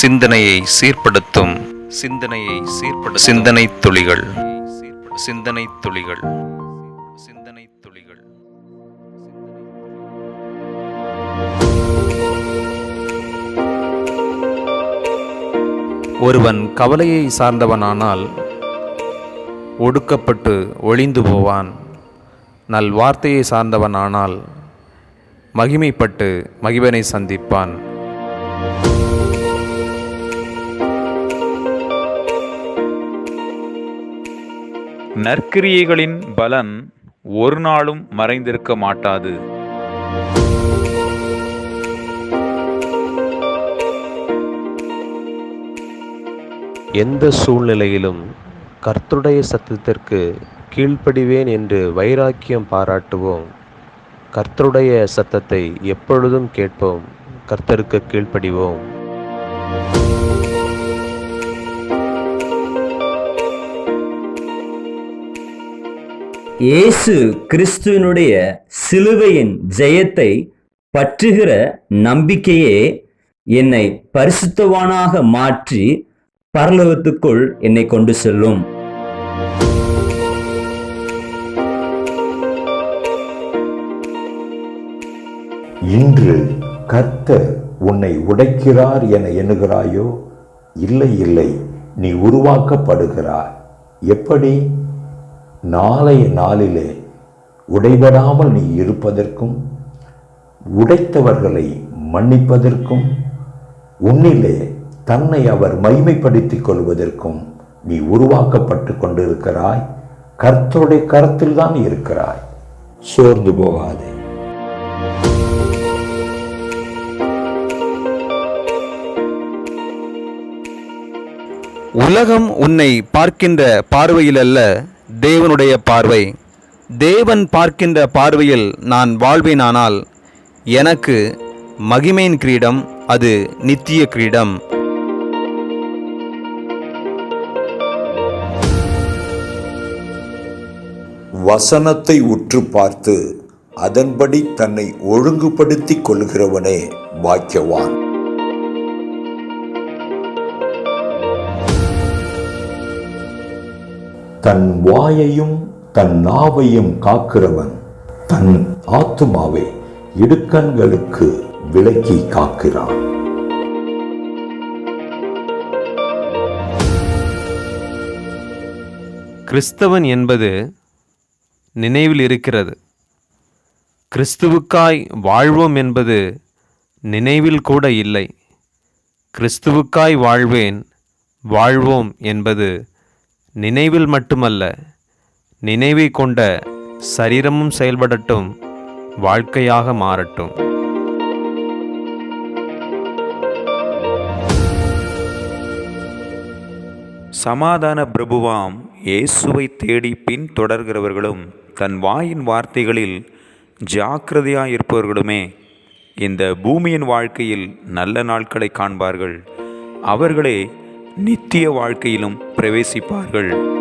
சிந்தனையை சீர்படுத்தும். சிந்தனையை சீர்படு சிந்தனை துளிகள். சிந்தனை துளிகள். சிந்தனை துளிகள். ஒருவன் கவலையை சார்ந்தவனானால் ஒடுக்கப்பட்டு ஒளிந்து போவான். நல் வார்த்தையை சார்ந்தவனானால் மகிமைப்பட்டு மகிவனை சந்திப்பான். நற்கிரியைகளின் பலன் ஒரு நாளும் மறைந்திருக்க மாட்டாது. எந்த சூழ்நிலையிலும் கர்த்தருடைய சத்தத்திற்கு கீழ்ப்படிவேன் என்று வைராக்கியம் பாராட்டுவோம். கர்த்தருடைய சத்தத்தை எப்பொழுதும் கேட்போம். கர்த்தருக்கு கீழ்ப்படிவோம். இயேசு கிறிஸ்துவனுடைய சிலுவையின் ஜெயத்தை பற்றுகிற நம்பிக்கையே என்னை பரிசுத்தவானாக மாற்றி பரலோகத்துக்குள் என்னை கொண்டு செல்லும். இன்று கர்த்தர் உன்னை உடைக்கிறார் என எண்ணுகிறாயோ? இல்லை இல்லை நீ உருவாக்கப்படுகிறாய். எப்படி? நாளைய நாளிலே உடைபடாமல் நீ இருப்பதற்கும் உடைத்தவர்களை மன்னிப்பதற்கும் உன்னிலே தன்னை அவர் மைமைப்படுத்திக் கொள்வதற்கும் நீ உருவாக்கப்பட்டு கொண்டிருக்கிறாய். கர்த்தருடைய கருத்தில் தான் இருக்கிறாய். சோர்ந்து போகாதே. உலகம் உன்னை பார்க்கின்ற பார்வையில் அல்ல தேவனுடைய பார்வை. தேவன் பார்க்கின்ற பார்வையில் நான் வாழ்வேனானால் எனக்கு மகிமையின் கிரீடம் அது நித்திய கிரீடம். வசனத்தை உற்று பார்த்து அதன்படி தன்னை ஒழுங்குபடுத்திக் கொள்கிறவனே பாக்கியவான். தன் வாயையும் தன் நாவையும் காக்கிறவன் தன் ஆத்துமாவை இடுக்கண்களுக்கு விலக்கி காக்கிறான். கிறிஸ்தவன் என்பது நினைவில் இருக்கிறது. கிறிஸ்துவுக்காய் வாழ்வோம் என்பது நினைவில் கூட இல்லை. கிறிஸ்துவுக்காய் வாழ்வேன் வாழ்வோம் என்பது நினைவில் மட்டுமல்ல நினைவை கொண்ட சரீரமும் செயல்படட்டும் வாழ்க்கையாக மாறட்டும். சமாதான பிரபுவாம் இயேசுவை தேடி பின் தொடர்கிறவர்களும் தன் வாயின் வார்த்தைகளில் ஜாக்கிரதையாயிருப்பவர்களுமே இந்த பூமியின் வாழ்க்கையில் நல்ல நாட்களை காண்பார்கள். அவர்களே நித்திய வாழ்க்கையிலும் பிரவேசிப்பார்கள்.